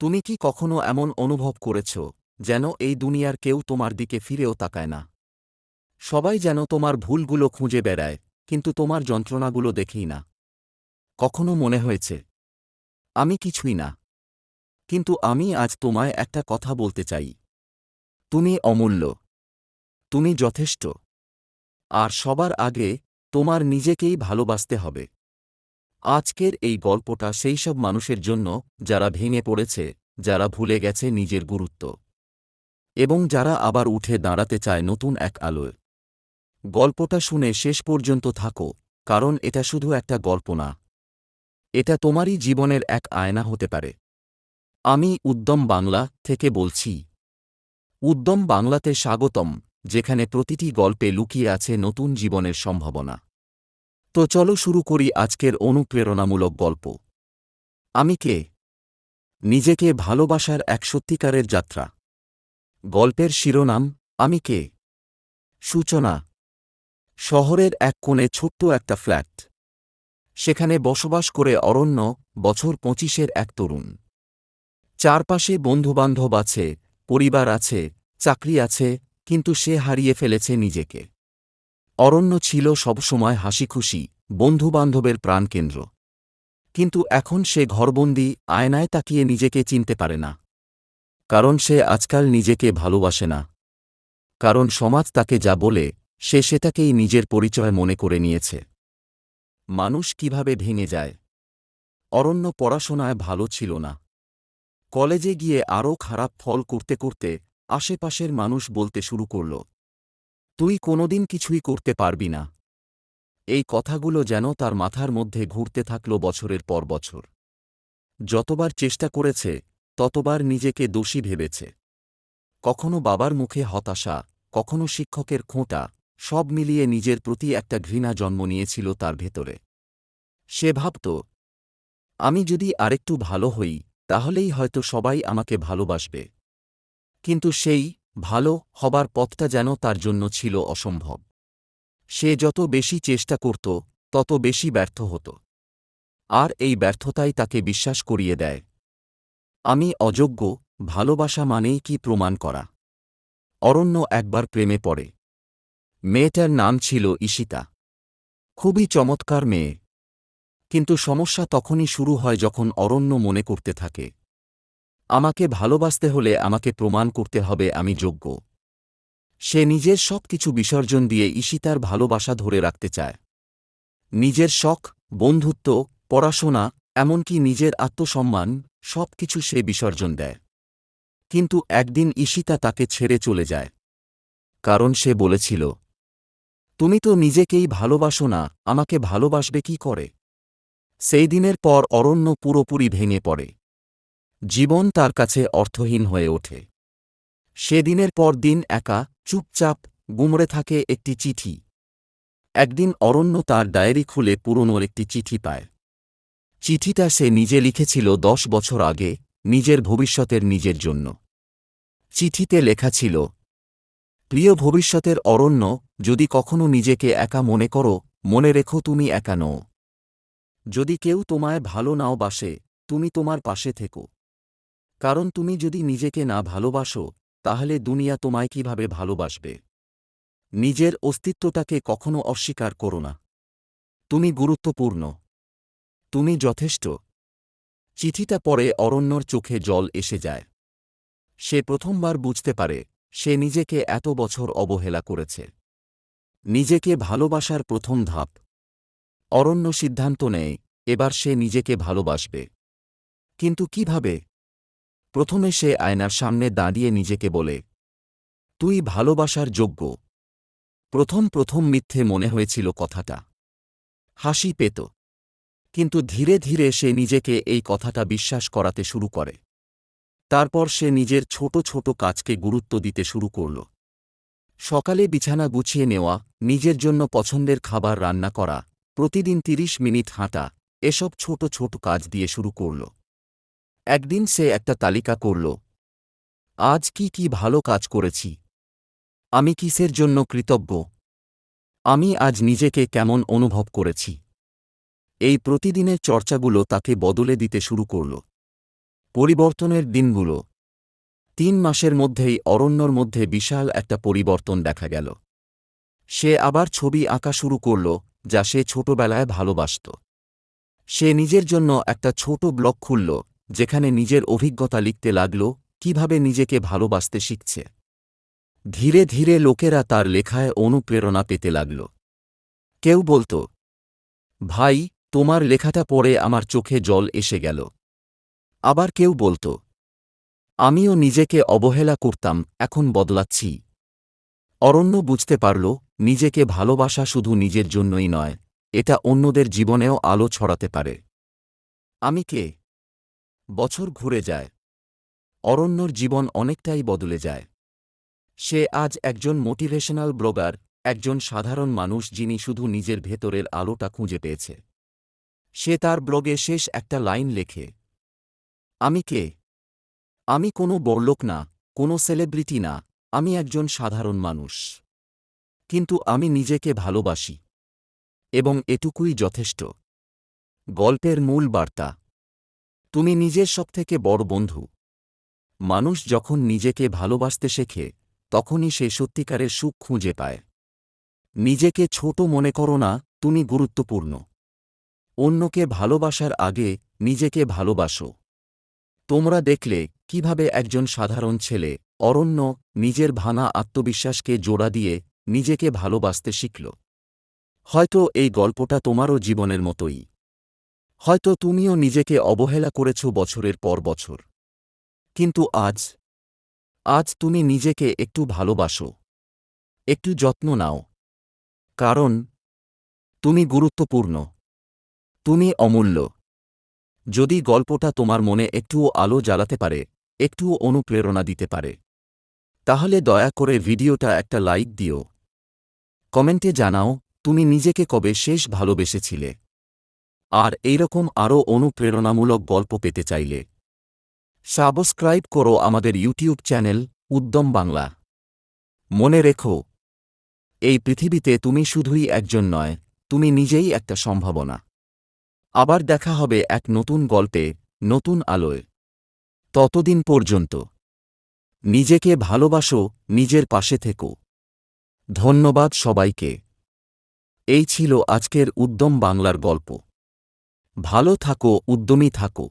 তুমি কি কখনো এমন অনুভব করেছ, যেন এই দুনিয়ার কেউ তোমার দিকে ফিরেও তাকায় না? সবাই যেন তোমার ভুলগুলো খুঁজে বেড়ায়, কিন্তু তোমার যন্ত্রণাগুলো দেখেই না। কখনো মনে হয়েছে, আমি কিছুই না, কিন্তু আমি আজ তোমায় একটা কথা বলতে চাই। তুমি অমূল্য, তুমি যথেষ্ট, আর সবার আগে তোমার নিজেকেই ভালোবাসতে হবে। আজকের এই গল্পটা সেই সব মানুষের জন্য যারা ভেঙে পড়েছে, যারা ভুলে গেছে নিজের গুরুত্ব। এবং যারা আবার উঠে দাঁড়াতে চায় নতুন এক আলোয়। গল্পটা শুনে শেষ পর্যন্ত থাকো, কারণ এটা শুধু একটা গল্প না। এটা তোমারই জীবনের এক আয়না হতে পারে। আমি উদ্যম বাংলা থেকে বলছি। উদ্যম বাংলাতে স্বাগতম, যেখানে প্রতিটি গল্পে লুকিয়ে আছে নতুন জীবনের সম্ভাবনা। তো চলো শুরু করি আজকের অনুপ্রেরণামূলক গল্প। আমি কে? নিজেকে ভালোবাসার এক সত্যিকারের যাত্রা। গল্পের শিরোনাম, আমি কে? সূচনা। শহরের এক কোণে ছোট্ট একটা ফ্ল্যাট। সেখানে বসবাস করে অরণ্য বছর পঁচিশের এক তরুণ। চারপাশে বন্ধুবান্ধব আছে, পরিবার আছে, চাকরি আছে, কিন্তু সে হারিয়ে ফেলেছে নিজেকে। অরণ্য ছিল সবসময় হাসিখুশি, বন্ধুবান্ধবের প্রাণকেন্দ্র। কিন্তু এখন সে ঘরবন্দি, আয়নায় তাকিয়ে নিজেকে চিনতে পারে না। কারণ সে আজকাল নিজেকে ভালোবাসে না। কারণ সমাজ তাকে যা বলে, সে সেটাকেই নিজের পরিচয় মনে করে নিয়েছে। মানুষ কীভাবে ভেঙে যায়? অরণ্য পড়াশোনায় ভালো ছিল না। কলেজে গিয়ে আরও খারাপ ফল করতে করতে আশেপাশের মানুষ বলতে শুরু করল তুই কোনোদিন কিছুই করতে পারবি না। এই কথাগুলো যেন তার মাথার মধ্যে ঘুরতে থাকল বছরের পর বছর। যতবার চেষ্টা করেছে, ততবার নিজেকে দোষী ভেবেছে। কখনো বাবার মুখে হতাশা, কখনো শিক্ষকের খোঁটা, সব মিলিয়ে নিজের প্রতি একটা ঘৃণা জন্ম নিয়েছিল তার ভেতরে। সে ভাবত, আমি যদি আরেকটু ভালো হই, তাহলেই হয়তো সবাই আমাকে ভালোবাসবে। কিন্তু সেই ভালো হবার পথটা যেন তার জন্য ছিল অসম্ভব। সে যত বেশি চেষ্টা করত, তত বেশি ব্যর্থ হতো। আর এই ব্যর্থতাই তাকে বিশ্বাস করিয়ে দেয়। আমি অযোগ্য, ভালোবাসা মানেই কি প্রমাণ করা? অরণ্য একবার প্রেমে পড়ে। মেয়েটার নাম ছিল ঈশিতা। খুবই চমৎকার মেয়ে। কিন্তু সমস্যা তখনই শুরু হয় যখন অরণ্য মনে করতে থাকে। আমাকে ভালোবাসতে হলে আমাকে প্রমাণ করতে হবে আমি যোগ্য। সে নিজের সব কিছু বিসর্জন দিয়ে ঈশিতার ভালোবাসা ধরে রাখতে চায়। নিজের শখ, বন্ধুত্ব, পড়াশোনা, এমনকি নিজের আত্মসম্মান, সব কিছু সে বিসর্জন দেয়। কিন্তু একদিন ঈশিতা তাকে ছেড়ে চলে যায়। কারণ সে বলেছিল, তুমি তো নিজেকেই ভালোবাসো না, আমাকে ভালোবাসবে কি করে? সেই দিনের পর অরণ্য পুরোপুরি ভেঙে পড়ে। জীবন তার কাছে অর্থহীন হয়ে ওঠে। সেদিনের পর দিন একা, চুপচাপ গুমড়ে থাকে একটি চিঠি। একদিন অরণ্য তার ডায়েরি খুলে পুরনোর একটি চিঠি পায়। চিঠিটা সে নিজে লিখেছিল দশ বছর আগে, নিজের ভবিষ্যতের নিজের জন্য। চিঠিতে লেখা ছিল, প্রিয় ভবিষ্যতের অরণ্য, যদি কখনো নিজেকে একা মনে করো, মনে রেখো তুমি একা নও। যদি কেউ তোমায় ভালো নাও বাসে, তুমি তোমার পাশে থেকো। কারণ তুমি যদি নিজেকে না ভালোবাসো, তাহলে দুনিয়া তোমায় কীভাবে ভালোবাসবে? নিজের অস্তিত্বটাকে কখনো অস্বীকার করো না। তুমি গুরুত্বপূর্ণ। তুমি যথেষ্ট। চিঠিটা পরে অরণ্যর চোখে জল এসে যায়। সে প্রথমবার বুঝতে পারে, সে নিজেকে এত বছর অবহেলা করেছে। নিজেকে ভালোবাসার প্রথম ধাপ। অরণ্য সিদ্ধান্ত নেয়, এবার সে নিজেকে ভালোবাসবে। কিন্তু কীভাবে? প্রথমে সে আয়নার সামনে দাঁড়িয়ে নিজেকে বলে, তুই ভালোবাসার যোগ্য। প্রথম প্রথম মিথ্যে মনে হয়েছিল কথাটা। হাসি পেত। কিন্তু ধীরে ধীরে সে নিজেকে এই কথাটা বিশ্বাস করাতে শুরু করে। তারপর সে নিজের ছোট ছোট কাজকে গুরুত্ব দিতে শুরু করল। সকালে বিছানা গুছিয়ে নেওয়া, নিজের জন্য পছন্দের খাবার রান্না করা, প্রতিদিন তিরিশ মিনিট হাঁটা, এসব ছোট ছোট কাজ দিয়ে শুরু করল। একদিন সে একটা তালিকা করল। আজ কি কি ভালো কাজ করেছি? আমি কিসের জন্য কৃতজ্ঞ? আমি আজ নিজেকে কেমন অনুভব করেছি? এই প্রতিদিনের চর্চাগুলো তাকে বদলে দিতে শুরু করল। পরিবর্তনের দিনগুলো। তিন মাসের মধ্যেই অরণ্যর মধ্যে বিশাল একটা পরিবর্তন দেখা গেল। সে আবার ছবি আঁকা শুরু করল, যা সে ছোটবেলায় ভালোবাসত। সে নিজের জন্য একটা ছোট ব্লগ খুলল যেখানে নিজের অভিজ্ঞতা লিখতে লাগল, কীভাবে নিজেকে ভালোবাসতে শিখছে। ধীরে ধীরে লোকেরা তার লেখায় অনুপ্রেরণা পেতে লাগল। কেউ বলত, ভাই, তোমার লেখাটা পড়ে আমার চোখে জল এসে গেল। আবার কেউ বলত, আমিও নিজেকে অবহেলা করতাম, এখন বদলাচ্ছি। অরণ্য বুঝতে পারল, নিজেকে ভালোবাসা শুধু নিজের জন্যই নয়, এটা অন্যদের জীবনেও আলো ছড়াতে পারে। আমি কে? বছর ঘুরে যায়। অরণ্যর জীবন অনেকটাই বদলে যায়। সে আজ একজন মোটিভেশনাল ব্লগার, একজন সাধারণ মানুষ যিনি শুধু নিজের ভেতরের আলোটা খুঁজে পেয়েছে। সে তার ব্লগে শেষ একটা লাইন লেখে, আমি কে? আমি কোনো বড়লোক না, কোনো সেলিব্রিটি না, আমি একজন সাধারণ মানুষ। কিন্তু আমি নিজেকে ভালোবাসি এবং এটুকুই যথেষ্ট। গল্পের মূল বার্তা। তুমি নিজের সবথেকে বড় বন্ধু। মানুষ যখন নিজেকে ভালোবাসতে শেখে, তখনই সে সত্যিকারের সুখ খুঁজে পায়। নিজেকে ছোট মনে করো না, তুমি গুরুত্বপূর্ণ। অন্যকে ভালোবাসার আগে নিজেকে ভালোবাসো। তোমরা দেখলে কীভাবে একজন সাধারণ ছেলে অরণ্য নিজের ভানা আত্মবিশ্বাসকে জোড়া দিয়ে নিজেকে ভালোবাসতে শিখল। হয়তো এই গল্পটা তোমারও জীবনের মতোই। হয়তো তুমিও নিজেকে অবহেলা করেছ বছরের পর বছর। কিন্তু আজ আজ তুমি নিজেকে একটু ভালোবাসো। একটু যত্ন নাও। কারণ, তুমি গুরুত্বপূর্ণ। তুমি অমূল্য। যদি গল্পটা তোমার মনে একটুও আলো জ্বালাতে পারে একটুও অনুপ্রেরণা দিতে পারে, তাহলে দয়া করে ভিডিওটা একটা লাইক দিও। কমেন্টে জানাও, তুমি নিজেকে কবে শেষ ভালোবেসেছিলে। আর এইরকম আরও অনুপ্রেরণামূলক গল্প পেতে চাইলে সাবস্ক্রাইব করো আমাদের ইউটিউব চ্যানেল উদ্যম বাংলা। মনে রেখো, এই পৃথিবীতে তুমি শুধুই একজন নয়, তুমি নিজেই একটা সম্ভাবনা। আবার দেখা হবে এক নতুন গল্পে, নতুন আলোয়। ততদিন পর্যন্ত। নিজেকে ভালোবাসো, নিজের পাশে থেকো। ধন্যবাদ সবাইকে। এই ছিল আজকের উদ্যম বাংলার গল্প। ভালো থাকো উদ্যমী থাকো।